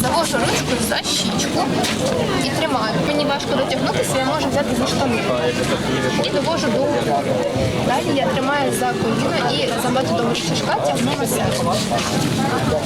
Завожу ручку за щічку і тримаю. Мені важко дотягнутися, я можу взяти за штани. І довожу до упору. Далі я тримаю за коліно і за методом штишка тягну на себе.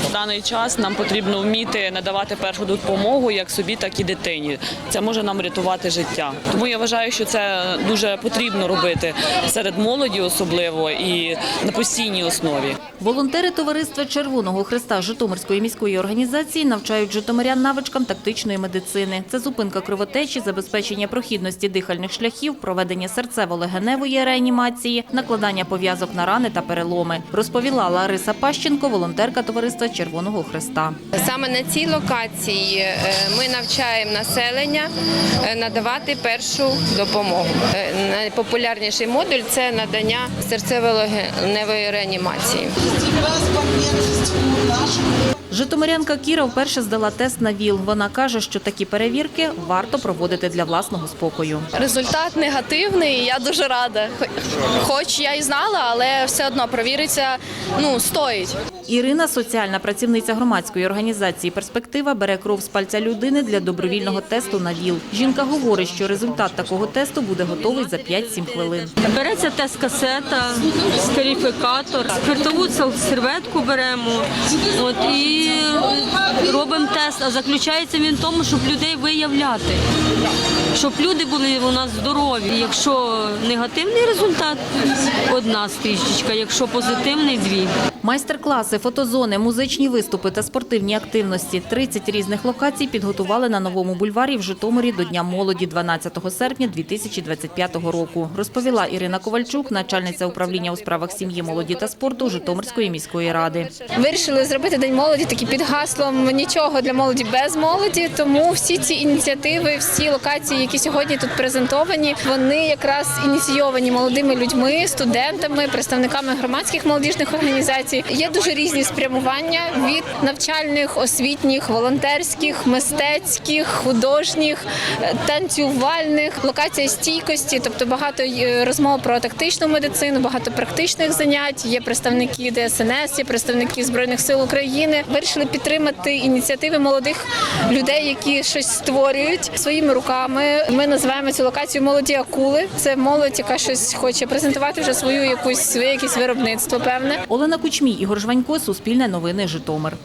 В даний час нам потрібно вміти надавати першу допомогу як собі, так і дитині. Це може нам рятувати життя. Тому я вважаю, що це дуже потрібно робити серед молоді, особливо і на постійній основі. Волонтери товариства Червоного Христа Житомирської міської організації навчають житомирян навичкам тактичної медицини. Це зупинка кровотечі, забезпечення прохідності дихальних шляхів, проведення серцево-легеневої реанімації, накладання пов'язок на рани та переломи. Розповіла Лариса Пащенко, волонтерка товариства Червоного Христа. Саме на цій локації е, ми навчаємо населення е, надавати першу допомогу. Е, Найпопулярніший модуль це надання серцево-легеневої реанімації. Житомирянка Кіра вперше здала тест на ВІЛ. Вона каже, що такі перевірки варто проводити для власного спокою. Результат негативний. Я дуже рада. Хоч я і знала, але все одно провіриться. Ну стоїть. Ірина, соціальна працівниця громадської організації «Перспектива», бере кров з пальця людини для добровільного тесту на ВІЛ. Жінка говорить, що результат такого тесту буде готовий за 5-7 хвилин. Береться тест-касета, скарифікатор, спиртову серветку беремо от, і робимо тест. А заключається він в тому, щоб людей виявляти, щоб люди були у нас здорові. Якщо негативний результат одна стрічечка, якщо позитивний дві. Майстер-класи, фотозони, музичні виступи та спортивні активності. 30 різних локацій підготували на новому бульварі в Житомирі до Дня молоді 12 серпня 2025 року. Розповіла Ірина Ковальчук, начальниця управління у справах сім'ї, молоді та спорту Житомирської міської ради. Вирішили зробити день молоді таки під гаслом нічого для молоді без молоді. Тому всі ці ініціативи, всі локації, які сьогодні тут презентовані, вони якраз ініційовані молодими людьми, студентами, представниками громадських молодіжних організацій. Є дуже різні спрямування від навчальних, освітніх, волонтерських, мистецьких, художніх, е, танцювальних, локація стійкості, тобто багато е, розмов про тактичну медицину, багато практичних занять. Є представники ДСНС, є представники збройних сил України. Вирішили підтримати ініціативи молодих людей, які щось створюють своїми руками. Ми називаємо цю локацію молоді акули. Це молодь, яка щось хоче презентувати вже свою якусь своє якесь виробництво. Певне. Олена Кучмій, Ігор Жванько, Суспільне новини, Житомир.